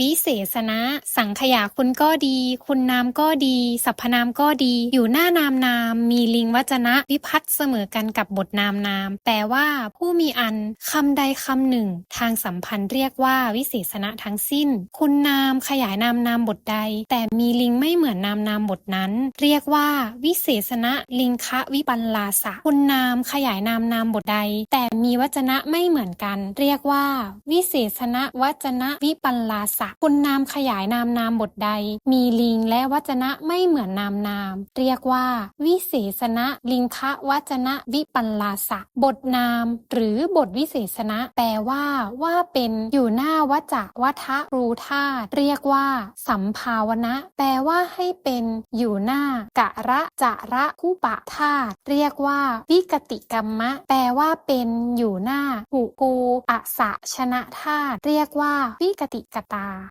วิเศษณะ สังขยาคุณก็ดี คุณนามก็ดี สรรพนามก็ดี อยู่หน้านามนาม มีลิงวจนะ วิพัตน์เสมอกันกับบทนามนามแปลว่าผู้มีอันคำใดคำหนึ่ง ทางสัมพันธ์เรียกว่าวิเศษณะทั้งสิ้น คุณนามขยายนามนามบทใด แต่มีลิงไม่เหมือนนามนามบทนั้น เรียกว่าวิเศษณะลิงคะวิปัลลาสะคุณนามขยายนามนามบทใด แต่มีวจนะไม่เหมือนกัน เรียกว่า วิเศษณะวจนะวิปัลลาสะคุณนามขยายนามนามบทใด มีลิงและวจนะไม่เหมือนนามนาม เรียกว่า วิเศษณะลิงคะวจนะวิปัลลาสะบทนาม หรือบทวิเศษณะแปลว่า ว่าเป็นอยู่หน้าวจะวัฏรูธาตเรียกว่า สัมภาวนะ แปลว่าให้เป็นอยู่หน้ากะระจะระคุปะธาตเรียกว่าวิกติกรรมะ แปลว่าเป็นอยู่หน้าหุกูอสะชนะธาตเรียกว่าวิกติกตา